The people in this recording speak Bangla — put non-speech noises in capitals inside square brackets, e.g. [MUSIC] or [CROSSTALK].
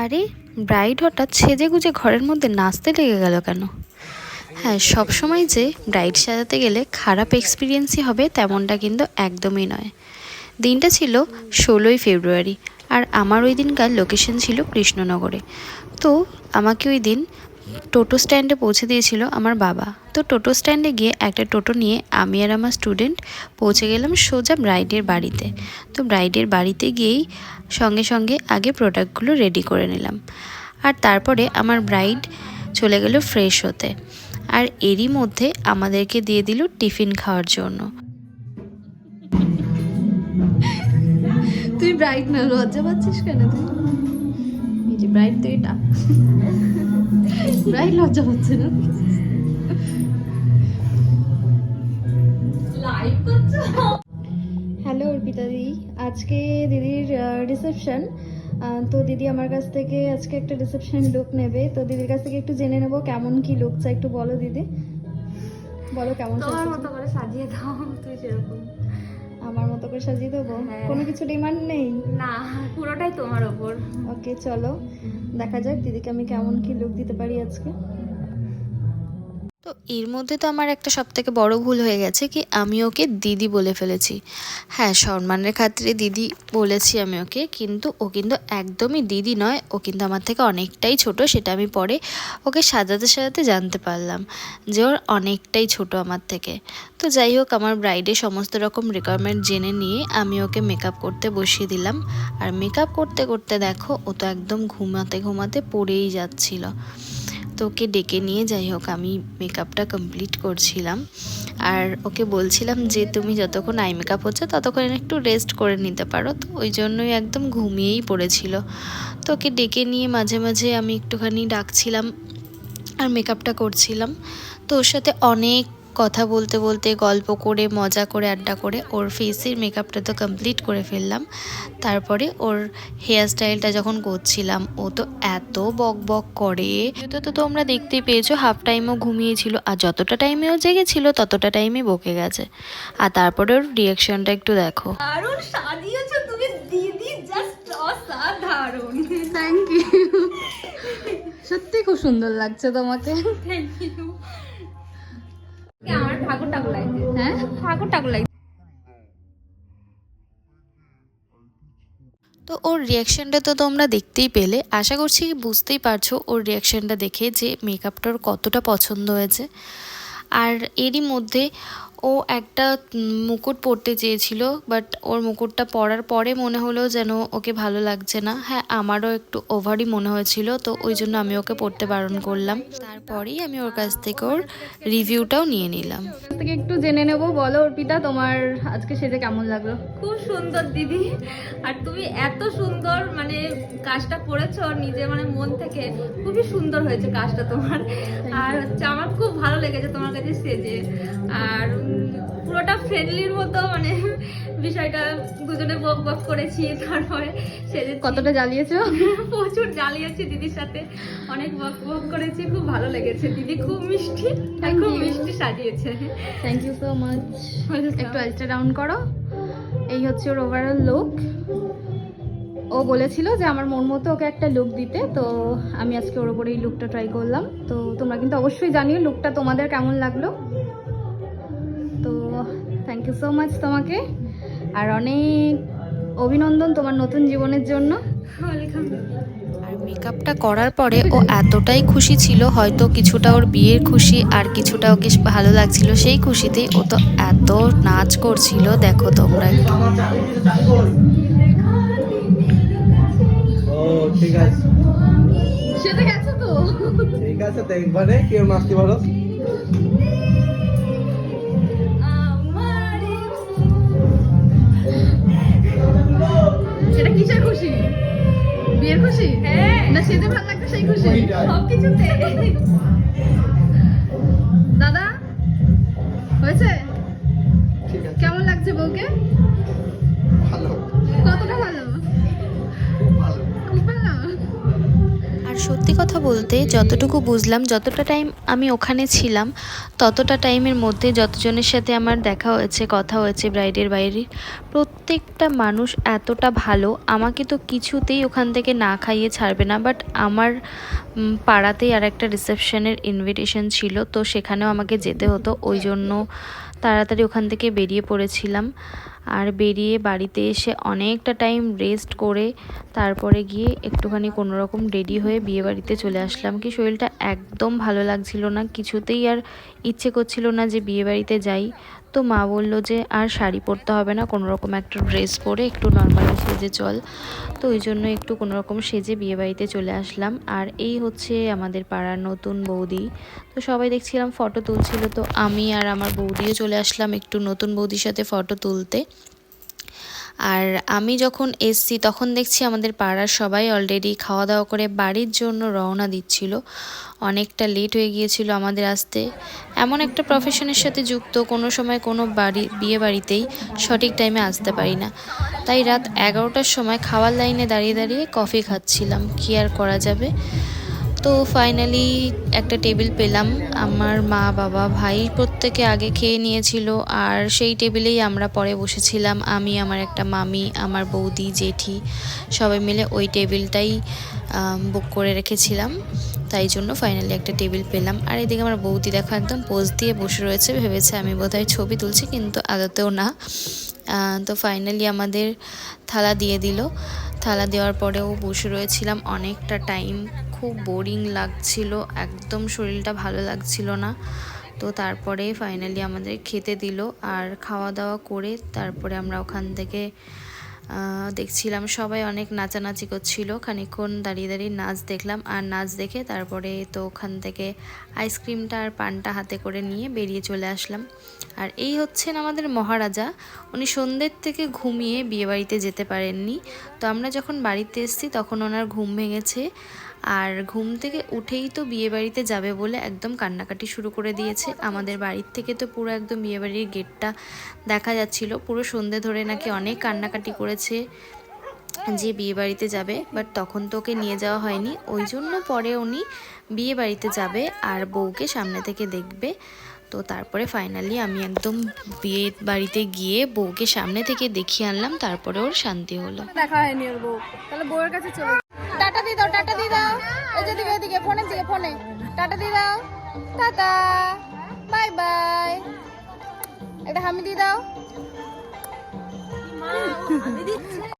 আরে, ব্রাইড হঠাৎ সেজে গুজে ঘরের মধ্যে নাচতে লেগে গেল কেন? হ্যাঁ সবসময় যে ব্রাইড সাজাতে গেলে খারাপ এক্সপিরিয়েন্সই হবে তেমনটা কিন্তু একদমই নয়। দিনটা ছিল ষোলোই ফেব্রুয়ারি আর আমার ওই দিনকার লোকেশন ছিল কৃষ্ণনগরে। তো আমাকে ওই দিন টোটো স্ট্যান্ডে পৌঁছে দিয়েছিল আমার বাবা। তো টোটো স্ট্যান্ডে গিয়ে একটা টোটো নিয়ে আমি আর আমার স্টুডেন্ট পৌঁছে গেলাম সোজা ব্রাইডের বাড়িতে। তো ব্রাইডের বাড়িতে গিয়েই সঙ্গে সঙ্গে আগে প্রোডাক্টগুলো রেডি করে নিলাম। আর তারপরে আমার ব্রাইড চলে গেল ফ্রেশ হতে। আর এরই মধ্যে আমাদেরকে দিয়ে দিল টিফিন খাওয়ার জন্য। তুই ব্রাইট না, লজ্জা পাচ্ছিস কেন তুই? এই ব্রাইট তো এটা। ব্রাইট লজ্জা পাচ্ছে না? হ্যালো অর্পিতা দিদি। আজকে দিদির রিসেপশন তো দিদি আমার কাছ থেকে আজকে একটা রিসেপশন লুক নেবে। তো দিদির কাছ থেকে একটু জেনে নেব কেমন কি লুক চাই। একটু বলো দিদি। বলো কেমন তোমার মতো করে সাজিয়ে দাও তুই সেরকম। আমার মতো করে সাজিয়ে দেবো? হ্যাঁ। কোনো কিছু ডিমান্ড নেই? না পুরোটাই তোমার ওপর। ওকে চলো। দেখা যাক দিদিকে আমি কেমন কি লুক দিতে পারি আজকে। তো এর মধ্যে তো আমার একটা সব থেকে বড় ভুল হয়ে গেছে কি আমি ওকে দিদি বলে ফেলেছি। হ্যাঁ সম্মানের খাতিরে দিদি বলেছি আমি ওকে, কিন্তু ও কিন্তু একদমই দিদি নয়। ও কিন্তু আমার থেকে অনেকটাই ছোট, সেটা আমি পরে ওকে সাজাতে সাজাতে জানতে পারলাম যে ওর অনেকটাই ছোট আমার থেকে। তো যাই হোক, আমার ব্রাইডের সমস্ত রকম রিকোয়ারমেন্ট জেনে নিয়ে আমি ওকে মেকআপ করতে বসিয়ে দিলাম। আর মেকআপ করতে করতে দেখো, ও তো একদম ঘুমাতে ঘুমাতে পড়েই যাচ্ছিল। তো ওকে ডেকে নিয়ে, যাই হোক, আমি মেকআপটা কমপ্লিট করছিলাম। আর ওকে বলছিলাম যে, তুমি যতক্ষণ আই মেকআপ হচ্ছে, ততক্ষণ একটু রেস্ট করে নিতে পারো। তো ওই জন্যই একদম ঘুমিয়েই পড়েছিল। তো ওকে ডেকে নিয়ে মাঝে মাঝে আমি একটুখানি ডাকছিলাম আর মেকআপটা করছিলাম। তো ওর সাথে অনেক কথা বলতে বলতে গল্প করে মজা করে আড্ডা করে ওর ফেসের মেকআপটা তো কমপ্লিট করে ফেললাম। তারপরে ওর হেয়ার স্টাইলটা যখন করছিলাম ও তো এত বক বক করে। তো তো তোমরা দেখতেই পেয়েছ হাফ টাইমও ঘুমিয়েছিল আর যতটা টাইমে ও জেগেছিল ততটা টাইমে বকে গেছে। আর তারপরে ওর রিয়াকশনটা একটু দেখো। দারুণ সাজিয়েছো তুমি দিদি জাস্ট অসাধারণ। থ্যাংক ইউ সত্যি খুব সুন্দর লাগছে তোমাকে। থ্যাংক ইউ হ্যাঁ? তো ওর রিয়াকশানটা তো তোমরা দেখতেই পেলে। আশা করছি বুঝতেই পারছ ওর রিয়াকশানটা দেখে যে মেকআপটা ওর কতটা পছন্দ হয়েছে। আর এরই মধ্যে ও একটা মুকুট পরতে চেয়েছিল বাট ওর মুকুটটা পরার পরে মনে হলো যেন ওকে ভালো লাগছে না। হ্যাঁ আমারও একটু ওভারই মনে হয়েছিল তো ওই জন্য আমি ওকে পড়তে বারণ করলাম। তারপরেই আমি ওর কাছ থেকে ওর রিভিউটাও নিয়ে নিলাম। থেকে একটু জেনে নেব। বলো অর্পিতা তোমার আজকে সেজে কেমন লাগল? খুব সুন্দর দিদি। আর তুমি এত সুন্দর মানে কাজটা করেছ নিজে মানে মন থেকে খুবই সুন্দর হয়েছে কাজটা তোমার। আর হচ্ছে আমার খুব ভালো লেগেছে তোমার কাছে সেজে। আর পুরোটা ফ্রেন্ডলির মতো মানে বিষয়টা দুজনে বক বক করেছি তারপরে সেজে কতটা জ্বালিয়েছো? [LAUGHS] প্রচুর জ্বালিয়েছি দিদির সাথে। অনেক বক বক করেছি খুব ভালো লেগেছে। দিদি খুব মিষ্টি খুব মিষ্টি সাজিয়েছে। থ্যাংক ইউ সো মাচ একটু আইসটা ডাউন করো। এই হচ্ছে ওর ওভারঅল লুক ও বলেছিল যে আমার মন মতো ওকে একটা লুক দিতে তো আমি আজকে ওর ওপরে এই লুকটা ট্রাই করলাম। তো তোমরা কিন্তু অবশ্যই জানিও লুকটা তোমাদের কেমন লাগল। তো থ্যাংক ইউ সো মাচ তোমাকে। আর অনেক অভিনন্দন তোমার নতুন জীবনের জন্য। আর মেকআপটা করার পরে ও এতটাই খুশি ছিল হয়তো কিছুটা ওর বিয়ের খুশি আর কিছুটা ওকে ভালো লাগছিল সেই খুশিতেই ও তো এত নাচ করছিল দেখো তোমরা একটু। ঠিক আছে। সেটা গেছে তো। ঠিক আছে তো একবারে কেউ নাচতে পারো সেটা কিসের খুশি? বিয়ের খুশি? হ্যাঁ। না সেটা ভালো লাগতো সেই খুশি? সবকিছুতে বলতে যতটুকু বুঝলাম, যতটা টাইম আমি ওখানে ছিলাম, ততটা টাইমের মধ্যে যতজনের সাথে আমার দেখা হয়েছে, কথা হয়েছে ব্রাইডের বাইরে, প্রত্যেকটা মানুষ এতটা ভালো, আমাকে তো কিছুতেই ওখান থেকে না খাইয়ে ছাড়বে না বাট আমার পাড়াতেই আর একটা রিসেপশনের ইনভিটেশন ছিল, তো সেখানেও আমাকে যেতে হতো, ওই জন্য তাড়াতাড়ি ওখান থেকে বেরিয়ে পড়েছিলাম। আর বেরিয়ে বাড়িতে এসে অনেকটা টাইম রেস্ট করে তারপরে গিয়ে একটুখানি কোনো রকম রেডি হয়ে বিয়ে বাড়িতে চলে আসলাম। কি শরীরটা একদম ভালো লাগছিল না। কিছুতেই আর ইচ্ছে করছিল না যে বিয়ে বাড়িতে যাই। তো মা বলল যে আর শাড়ি পরতে হবে না, কোনো রকম একটা ড্রেস পরে একটু নর্মালি সেজে চল। তো ওই জন্য একটু কোনো রকম সেজে বিয়েবাড়িতে চলে আসলাম। আর এই হচ্ছে আমাদের পাড়ার নতুন বৌদি। তো সবাই দেখছিলাম ফটো তুলছিল, তো আমি আর আমার বৌদিও চলে আসলাম একটু নতুন বৌদির সাথে ফটো তুলতে। আর আমি যখন এসছি, তখন দেখছি আমাদের পাড়ার সবাই অলরেডি খাওয়া দাওয়া করে বাড়ির জন্য রওনা দিচ্ছিল। অনেকটা লেট হয়ে গিয়েছিল আমাদের আসতে। এমন একটা প্রফেশনের সাথে যুক্ত, কোনো সময় কোনো বাড়ি, বিয়ে বাড়িতেই সঠিক টাইমে আসতে পারি না। তাই রাত এগারোটার সময় খাওয়ার লাইনে দাঁড়িয়ে দাঁড়িয়ে কফি খাচ্ছিলাম। কি আর করা যাবে? তো ফাইনালি একটা টেবিল পেলাম। আমার মা, বাবা, ভাই প্রত্যেকে আগে খেয়ে নিয়েছিল আর সেই টেবিলেই আমরা পরে বসেছিলাম। আমি, আমার একটা মামি, আমার বৌদি, জেঠি সবাই মিলে ওই টেবিলটাই বুক করে রেখেছিলাম। তাই জন্য ফাইনালি একটা টেবিল পেলাম। আর এদিকে আমার বৌদি দেখো একদম পোজ দিয়ে বসে রয়েছে। ভেবেছে আমি বোধহয় ছবি তুলছি, কিন্তু আদতেও না। তো ফাইনালি আমাদের থালা দিয়ে দিল। থালা দেওয়ার পরেও বসে রয়েছিলাম অনেকটা টাইম খুব বোরিং লাগছিল, একদম শরীরটা ভালো লাগছিল না। তো তারপরে ফাইনালি আমাদের খেতে দিল, আর খাওয়া দাওয়া করে তারপরে আমরা ওখান থেকে দেখছিলাম সবাই অনেক নাচানাচি করছিল। খানিকক্ষণ দাঁড়িয়ে দাঁড়িয়ে নাচ দেখলাম আর নাচ দেখে তারপরে তো ওখান থেকে আইসক্রিমটা আর পানটা হাতে করে নিয়ে বেরিয়ে চলে আসলাম। আর এই হচ্ছেন আমাদের মহারাজা। উনি সন্ধ্যের থেকে ঘুমিয়ে বিয়েবাড়িতে যেতে পারেননি। তো আমরা যখন বাড়িতে এসেছি তখন ওনার ঘুম ভেঙেছে। আর ঘুম থেকে উঠেই তো বিয়েবাড়িতে যাবে বলে একদম কান্নাকাটি শুরু করে দিয়েছে। আমাদের বাড়ির থেকে তো পুরো একদম বিয়েবাড়ির গেটটা দেখা যাচ্ছিল। পুরো সন্ধে ধরে নাকি অনেক কান্নাকাটি করেছে যে বিয়ে বাড়িতে যাবে বাট তখন তো ওকে নিয়ে যাওয়া হয়নি। ওই জন্য পরে উনি বিয়ে বাড়িতে যাবে আর বউকে সামনে থেকে দেখবে। তো তারপরে ফাইনালি আমি একদম বিয়ে বাড়িতে গিয়ে বউকে সামনে থেকে দেখিয়ে আনলাম তারপরে ওর শান্তি হলো। দেখা হয়নি ওর বউ। তাহলে বউয়ের কাছে চলে টাটা দিয়ে দাও টাটা দিয়ে দাও। এই যে দিকে এদিকে ফোনে দিকে ফোনে। টাটা দিয়ে দাও। টাটা। Bye bye. এটা হামি দিয়ে দাও। めでて!